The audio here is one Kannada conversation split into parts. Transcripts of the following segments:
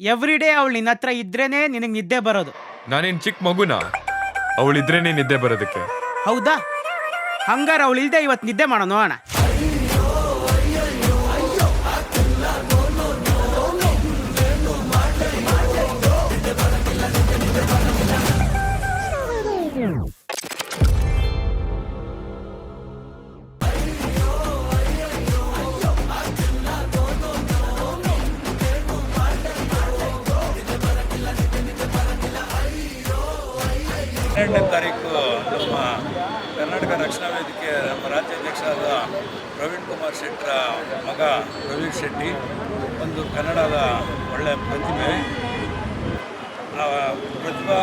ಎವ್ರಿ ಡೇ ಅವಳು ನಿನ್ನ ಹತ್ರ ಇದ್ರೇನೆ ನಿನಗೆ ನಿದ್ದೆ ಬರೋದು. ನಾನೇನ್ ಚಿಕ್ಕ ಮಗುನ? ಅವಳಿದ್ರೇನೆ ನಿದ್ದೆ ಬರೋದಕ್ಕೆ. ಹೌದಾ? ಹಂಗಾರ ಅವಳು ಇಲ್ದೆ ಇವತ್ತು ನಿದ್ದೆ ಮಾಡೋಣ ನೋಡೋಣ ಹನ್ನೆರಡನೇ ತಾರೀಕು ನಮ್ಮ ಕರ್ನಾಟಕ ರಕ್ಷಣಾ ವೇದಿಕೆ ನಮ್ಮ ರಾಜ್ಯಾಧ್ಯಕ್ಷರಾದ ಪ್ರವೀಣ್ ಕುಮಾರ್ ಶೆಟ್ಟರ ಮಗ ಪ್ರವೀಣ್ ಶೆಟ್ಟಿ, ಒಂದು ಕನ್ನಡದ ಒಳ್ಳೆಯ ಪ್ರತಿಭೆ ಪ್ರತಿಭಾ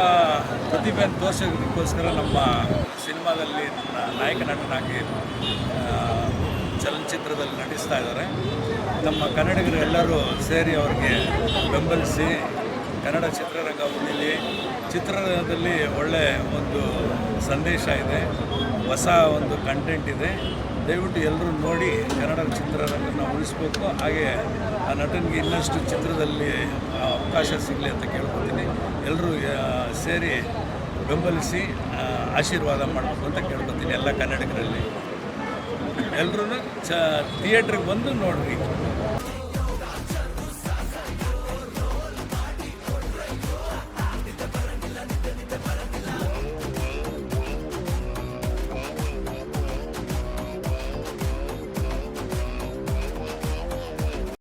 ಪ್ರತಿಭೆಯನ್ನು ತೋರಿಸೋದಕ್ಕೋಸ್ಕರ ನಮ್ಮ ಸಿನಿಮಾದಲ್ಲಿ ನಾಯಕ ನಟನಾಗಿ ಚಲನಚಿತ್ರದಲ್ಲಿ ನಟಿಸ್ತಾ ಇದ್ದಾರೆ. ನಮ್ಮ ಕನ್ನಡಿಗರು ಎಲ್ಲರೂ ಸೇರಿ ಅವ್ರಿಗೆ ಬೆಂಬಲಿಸಿ ಕನ್ನಡ ಚಿತ್ರರಂಗ ಉಳಿಲಿ ಚಿತ್ರರಂಗದಲ್ಲಿ ಒಳ್ಳೆ ಒಂದು ಸಂದೇಶ ಇದೆ, ಹೊಸ ಒಂದು ಕಂಟೆಂಟ್ ಇದೆ. ದಯವಿಟ್ಟು ಎಲ್ಲರೂ ನೋಡಿ ಕನ್ನಡ ಚಿತ್ರರಂಗನ ಉಳಿಸ್ಬೇಕು. ಹಾಗೆ ಆ ನಟನಿಗೆ ಇನ್ನಷ್ಟು ಚಿತ್ರದಲ್ಲಿ ಅವಕಾಶ ಸಿಗಲಿ ಅಂತ ಕೇಳ್ಕೊತೀನಿ. ಎಲ್ಲರೂ ಸೇರಿ ಬೆಂಬಲಿಸಿ ಆಶೀರ್ವಾದ ಮಾಡಬೇಕು ಅಂತ ಕೇಳ್ಕೊತೀನಿ ಎಲ್ಲ ಕನ್ನಡಿಗರಲ್ಲಿ. ಎಲ್ಲರೂ ಚ ಥಿಯೇಟ್ರಿಗೆ ಬಂದು ನೋಡ್ರಿ.